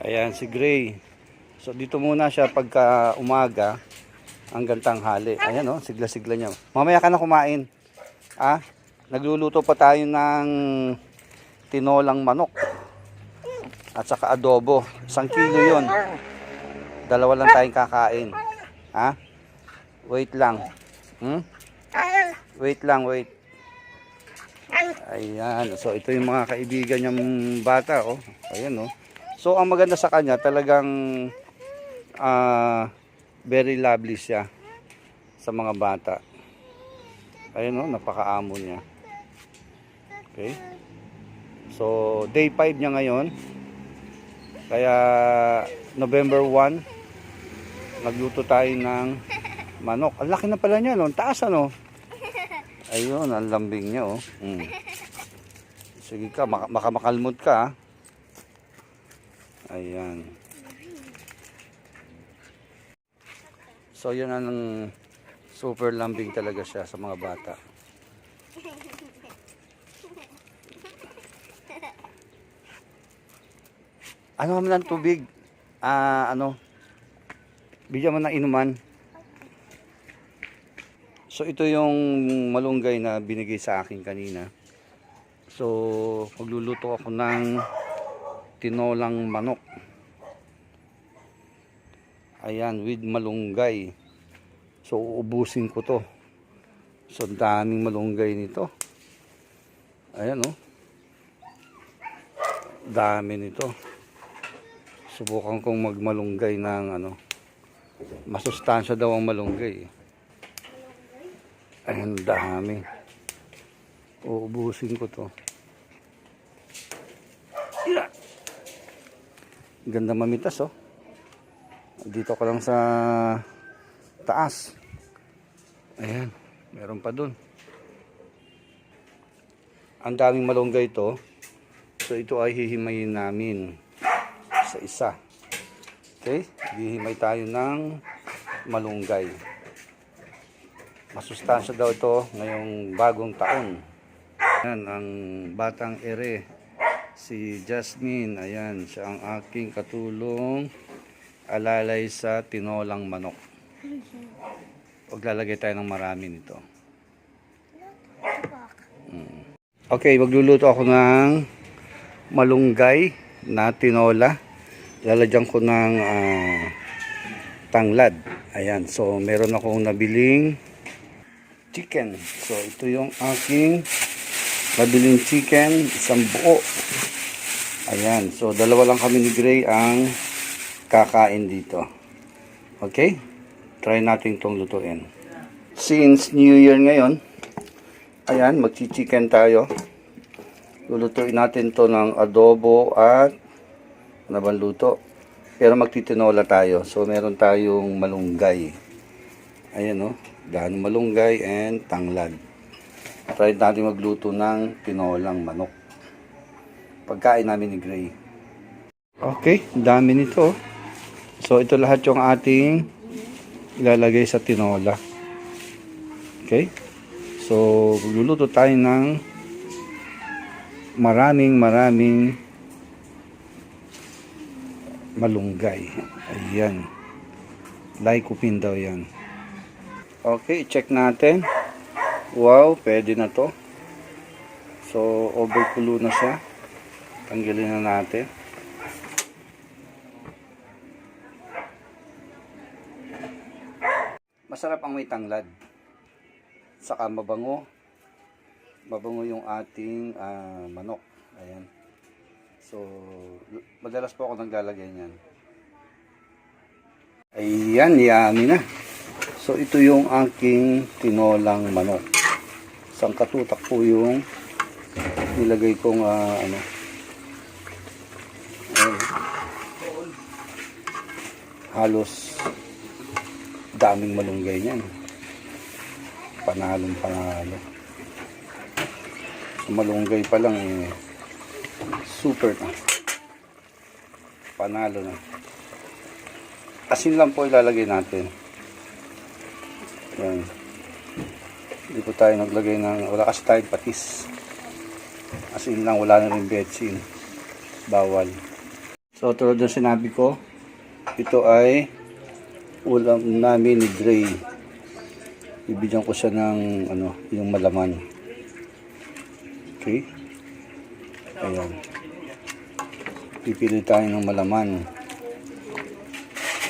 Ayan, si Gray. So, dito muna siya pagka umaga hanggang tanghali. Ayan, oh, sigla-sigla niya. Mamaya ka na kumain. Ah, nagluluto pa tayo ng tinolang manok. At saka adobo. Isang kilo yon. Dalawa lang tayong kakain. Ha? Wait lang. Hmm? Wait lang, wait. Ayan. So, ito yung mga kaibigan niyang bata, oh. Ayan, oh. So, ang maganda sa kanya, talagang ah, very lovely siya sa mga bata. Ayan, oh. Napakaamo niya. Okay. So, day 5 niya ngayon. Kaya, November 1, nagluto tayo ng manok. Ang laki na pala niya, no? Taas, ano? Ayun, ang lambing niya, oh. Mm. Sige ka, maka makamakalmot ka, ah. Ayan. So, yun ang super lambing talaga siya sa mga bata. Ano naman ng tubig? Ah, ano? Bigyan mo ng inuman. So ito yung malunggay na binigay sa akin kanina. So magluluto ako ng tinolang manok. Ayan, with malunggay. So uubusin ko to. So daming malunggay nito. Ayan oh. Dami nito. Subukan kong magmalunggay ng ano. Masustansya daw ang malunggay. Ayan, dami. Uubusin ko to. Ganda mamitas, oh. Dito ko lang sa taas. Ayan, meron pa dun. Ang daming malunggay ito. So, ito ay hihimayin namin sa isa. Okay? Hihimay tayo ng malunggay. Masustansya daw ito ngayong bagong taon. Yan, ang batang ere, si Jasmine. Ayan, siya ang aking katulong alalay sa tinolang manok. Paglalagay tayo ng marami nito. Mm. Okay, magluluto ako ng malunggay na tinola. Lalagyan ko ng ah, tanglad. Ayan, so meron akong nabiling chicken. So ito yung aking nabiling chicken, isang buo. Ayan, so dalawa lang kami ni Gray ang kakain dito. Okay? Try natin itong lutuin. Since New Year ngayon, ayan, magchi-chicken tayo. Lulutuin natin to ng adobo at ano bang luto. Pero magtitinola tayo. So, meron tayong malunggay. Ayan, oh. Dahon malunggay and tanglad. Try natin magluto ng tinolang manok. Pagkain namin ni Gray. Okay, dami nito. So, ito lahat yung ating ilalagay sa tinola. Okay? So, magluluto tayo ng maraming maraming malunggay. Ayan. Lycopene daw yan. Okay, check natin. Wow, pwede na to. So, overkulo na siya. Tanggalin na natin. Masarap ang may tanglad. Saka mabango. Mabango yung ating ah, manok. Ayan. So, madalas po ako naglalagay niyan. Ayan, yummy na. So, ito yung aking tinolang manok. Isang katutak po yung nilagay kong ah, ano. Halos daming malunggay niyan. Panalong panalo. So, malunggay pa lang eh, super na. Panalo na. Asin lang po ilalagay natin. Yan. Hindi po tayo naglagay ng, wala kasi tayong patis. Asin lang, wala na rin betsin. Bawal. So, tulad ng sinabi ko, ito ay ulam namin ni Dre. Bibigyan ko siya ng ano, yung malaman. Okay? Ayan. Pipili tayo ng malaman.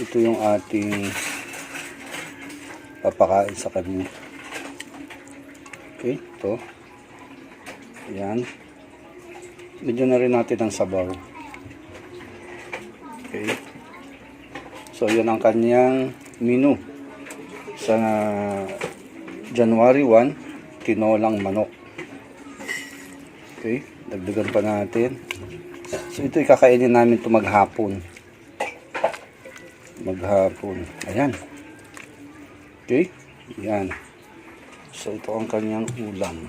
Ito yung ating papakain sa kanya. Okay, ito. Ayan. Bigyan na rin natin ng sabaw. Okay. So, yun ang kanyang menu. Sa January 1, tinolang manok. Okay. Dagdagan pa natin. So, ito ikakainin namin ito maghapon. Maghapon. Ayan. Okay. Ayan. So, ito ang kanyang ulam.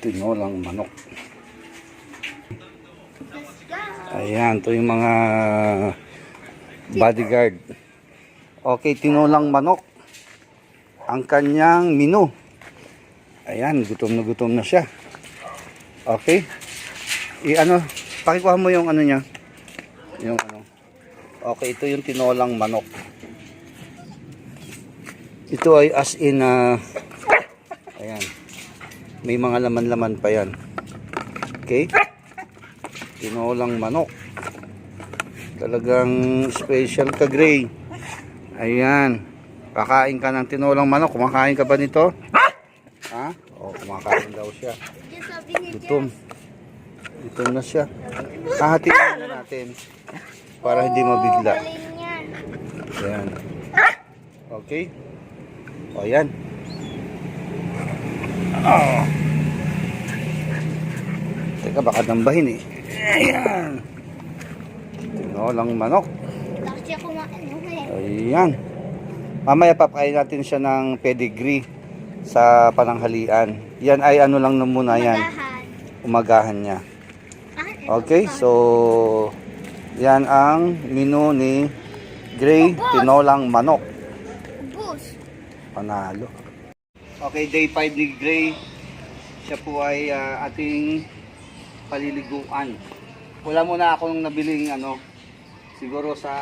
Tinolang manok. Ayan, ito yung mga bodyguard. Okay, tinolang manok. Ang kanyang menu. Ayan, gutom na gutom na siya. Okay. I ano, pakikuha mo yung ano niya. Yung ano. Okay, ito yung tinolang manok. Ito ay as in ah, ayan. May mga laman-laman pa yan. Okay? Tinolang manok. Talagang special ka, Gray. Ayan. Kakain ka ng tinolang manok. Kumakain ka ba nito? Ha? O, kumakain daw siya. Gutom. Gutom na siya. Hahatiin na natin para hindi mabigla. Ayan. Okay? O, yan. Oh. Teka, baka dambahin eh. Ayan. Tinolang manok. Kasi ako maano eh. Ayan. Mamaya papakain natin siya ng pedigree sa pananghalian. Yan ay ano lang na muna yan. Magahan. Umagahan niya. Ah, Okay, so yan ang menu ni Gray Tinolang Manok. Panalo. Okay, day 5 ni Gray. Siya po ay ah, ating paliliguan. Wala muna akong nabiling ano, siguro sa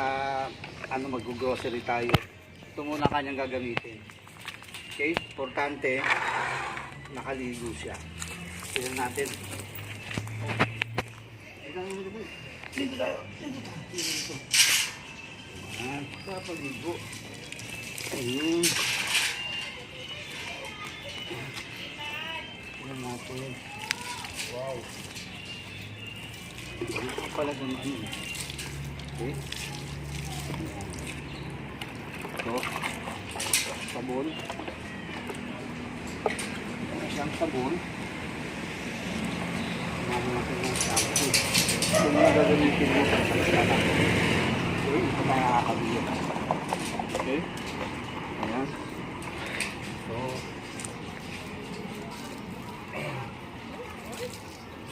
ano mag-grocery tayo. Ito muna kanyang gagamitin. Okay, importante nakaligo siya. Tignan natin. Dito tayo. Dito papaligo. Ayun. Tignan natin. Wow. Dito pala naman. Okay. Ito. Sabon. Ito siyang sabon. Namin natin ng shampoo. Ito na gagamitin mo sa salsala. Okay, ito na nakakabili. Okay? Ayan. So,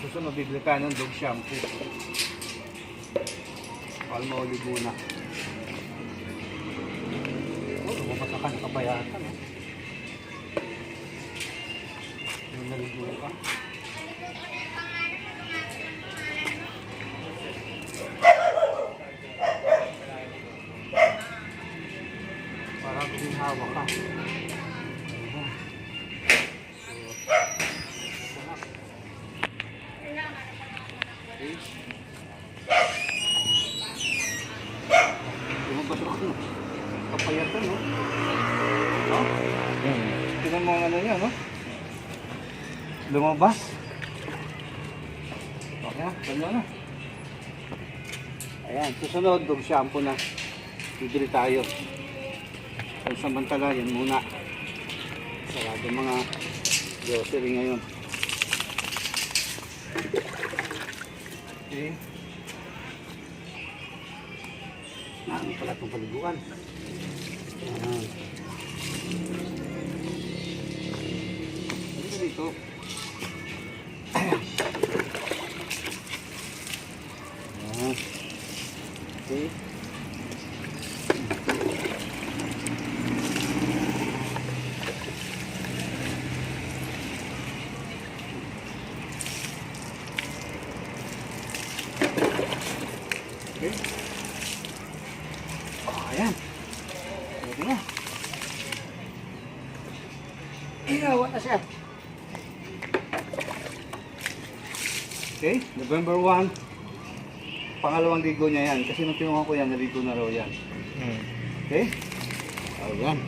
susunod bibili ka ng dog shampoo. Palmolive muna. Oh, lumabas ka ng kabayatan. Oh. Yung naligo ka. Parang ginhawa ka. Mo ang ano niya, no? Lumabas. Okay na, ganyan na. Ayan, susunod, dog shampoo na. Bibili tayo. So, samantala, yan muna. Sarado mga grocery ngayon. Okay. Ano pala itong paliguan? Ayan dito. Ayan. Okay. Okay. Oh, ayan. Pwede na. Inawa na siya. Okay, November 1. Pangalawang ligo niya yan. Kasi nung kinuha ko yan, naligo na raw yan. Hmm. Okay? Oh, yan.